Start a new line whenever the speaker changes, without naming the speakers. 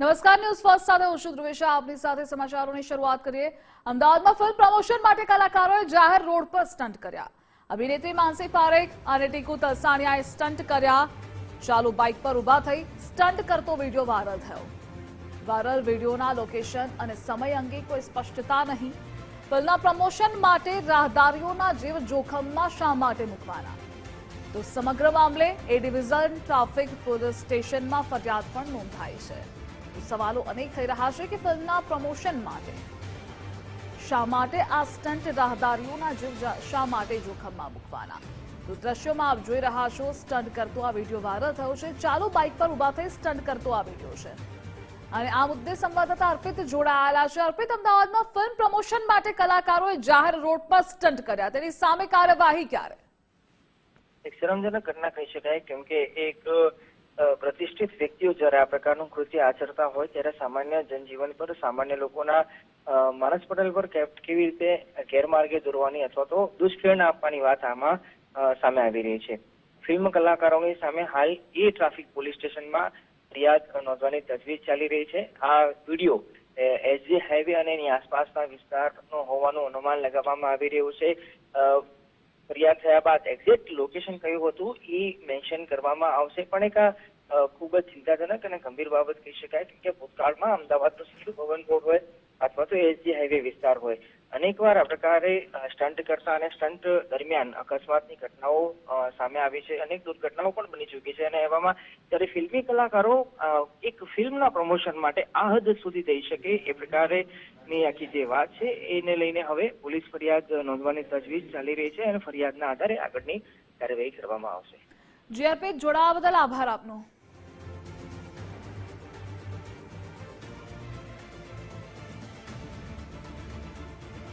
નમસ્કાર, news first સાથે હું છું ધ્રુવેશા. આપની સાથે સમાચારોની શરૂઆત કરીએ. અમદાવાદમાં ફિલ્મ પ્રમોશન માટે કલાકારોએ જાહેર રોડ પર સ્ટન્ટ કર્યા. અભિનેત્રી માનસી પારેખ અને ટીકુ તલસાણિયાએ સ્ટન્ટ કર્યા. ચાલુ બાઇક પર ઊભા થઈ સ્ટન્ટ કરતો વીડિયો વાયરલ થયો. વાયરલ વિડીયોના લોકેશન અને સમય અંગે કોઈ સ્પષ્ટતા નહીં. ફિલ્મના પ્રમોશન માટે રાહદારીઓના જીવ જોખમમાં શા માટે મૂકવાના? તો સમગ્ર મામલે એ ડિવિઝન ટ્રાફિક પોલીસ સ્ટેશનમાં ફરિયાદ પણ નોંધાઈ છે. સવાલો અનેક થઈ રહ્યા છે કે ફિલ્મના પ્રમોશન માટે. શા માટે આ સ્ટન્ટ રાહદારીઓના જીવ શા માટે જોખમમાં મૂકવાના? તો દ્રશ્યોમાં આપ જોઈ રહ્યા છો સ્ટન્ટ કરતો આ વીડિયો વાયરલ થયો છે. ચાલો બાઇક પર ઊભા થઈ સ્ટન્ટ કરતો આ વીડિયો છે. અને આ મુદ્દે સંવાદદાતા અર્પિત જોડાયેલા છે. અર્પિત, અમદાવાદમાં ફિલ્મ પ્રમોશન માટે કલાકારોએ જાહેર રોડ પર સ્ટન્ટ કર્યા. તેની સામે કાર્યવાહી ક્યારે?
એક શરમજનક ઘટના કહી શકાય, કેમ કે એક પ્રતિષ્ઠિત વ્યક્તિઓ જ્યારે આ પ્રકારનું કૃત્ય આચરતા હોય ત્યારે સામાન્ય જનજીવન પર સામાન્ય લોકોના માનસ પટેલ પર કેવી રીતે ગેરમાર્ગે દોરવાની અથવા તો દુષ્પ્રેરણા આપવાની વાત આમાં સામે આવી રહી છે. ફિલ્મ કલાકારોની સામે હાલ એ ટ્રાફિક પોલીસ સ્ટેશનમાં ફરિયાદ નોંધવાની તજવીજ ચાલી રહી છે. આ વીડિયો એસજી હાઈવે અને એની આસપાસના વિસ્તારનો હોવાનું અનુમાન લગાવવામાં આવી રહ્યું છે. ફરિયાદ થયા બાદ એક્ઝેક્ટ લોકેશન કયું હતું એ મેન્શન કરવામાં આવશે. પણ એક આ ખૂબ જ ચિંતાજનક અને ગંભીર બાબત કહી શકાય કે ભૂતકાળમાં અમદાવાદનું સિંધુ ભવન રોડ હોય અથવા તો એસજી હાઈવે વિસ્તાર હોય. અનેકવાર આ પ્રકારે સ્ટન્ટ કરતા અને સ્ટન્ટ દરમિયાન અકસ્માતની ઘટનાઓ સામે આવી છે. અનેક દુર્ઘટનાઓ પણ બની ચૂકી છે અને એવામાં ત્યારે ફિલ્મી કલાકારો એક ફિલ્મના પ્રમોશન માટે આ હદ સુધી જઈ શકે એ પ્રકારે ની આખી જે વાત છે, એને લઈને હવે પોલીસ ફરિયાદ નોંધવાની તજવીજ ચાલી રહી છે અને ફરિયાદના આધારે આગળની કાર્યવાહી કરવામાં આવશે.
જી, અર્પિત, જોડાવા બદલ આભાર આપનો.